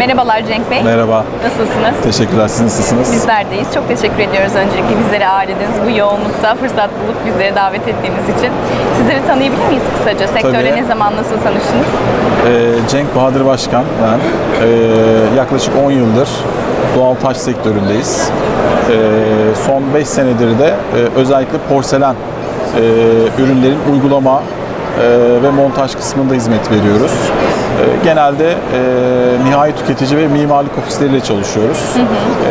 Merhabalar Cenk Bey. Merhaba, Nasılsınız? teşekkürler. Siz nasılsınız? Bizlerdeyiz. Çok teşekkür ediyoruz öncelikle bizleri ağırladığınız bu yoğunlukta fırsat bulup bizleri davet ettiğiniz için. Sizleri tanıyabilir miyiz kısaca? Sektöre Tabii. ne zaman nasıl tanıştınız? Ee, Cenk Bahadır Başkan ben. Ee, yaklaşık 10 yıldır doğal taş sektöründeyiz. Ee, son 5 senedir de e, özellikle porselen e, ürünlerin uygulama ve montaj kısmında hizmet veriyoruz. E, genelde e, nihai tüketici ve mimarlık ofisleriyle çalışıyoruz.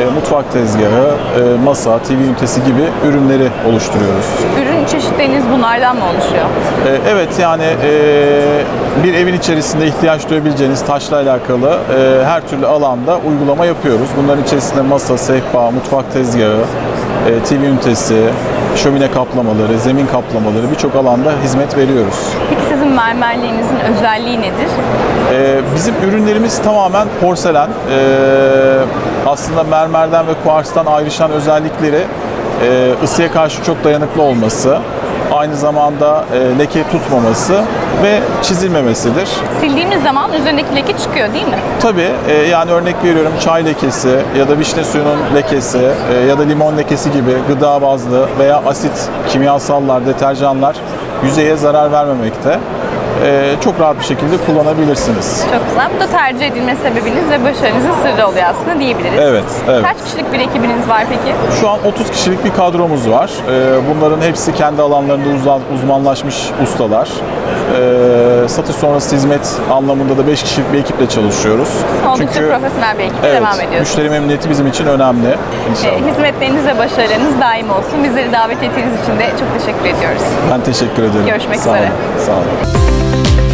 E, mutfak tezgahı, e, masa, TV ünitesi gibi ürünleri oluşturuyoruz. Ürün çeşitleriniz bunlardan mı oluşuyor? Ee, Evet yani e, bir evin içerisinde ihtiyaç duyabileceğiniz taşla alakalı her türlü alanda uygulama yapıyoruz. Bunların içerisinde masa, sehpa, mutfak tezgahı, e, TV ünitesi, şömine kaplamaları, zemin kaplamaları birçok alanda hizmet veriyoruz. Peki sizin mermerliğinizin özelliği nedir? E, Bizim ürünlerimiz tamamen porselen. E, Aslında mermerden ve kuarstan ayrışan özellikleri e, ısıya karşı çok dayanıklı olması, aynı zamanda e, leke tutmaması ve çizilmemesidir. Sildiğimiz zaman üzerindeki leke çıkıyor değil mi? Tabii e, yani örnek veriyorum çay lekesi ya da vişne suyunun lekesi e, ya da limon lekesi gibi gıda bazlı veya asit kimyasallar, deterjanlar yüzeye zarar vermemekte. E, çok rahat bir şekilde kullanabilirsiniz. Çok güzel. Bu da tercih edilme sebebiniz ve başarınızın sırrı oluyor aslında diyebiliriz. Evet, evet. Kaç kişilik bir ekibiniz var peki? Şu an 30 kişilik bir kadromuz var. E, bunların hepsi kendi alanlarında uzman- uzmanlaşmış ustalar. E, satış sonrası hizmet anlamında da 5 kişilik bir ekiple çalışıyoruz. Oldukça profesyonel bir ekiple evet, devam ediyorsunuz. müşteri memnuniyeti bizim için önemli. İnşallah. E, Hizmetleriniz ve başarılarınız daim olsun. Bizleri davet ettiğiniz için de çok teşekkür ediyoruz. Ben teşekkür ederim. Görüşmek Sağ olun. üzere. Sağ olun. Thank you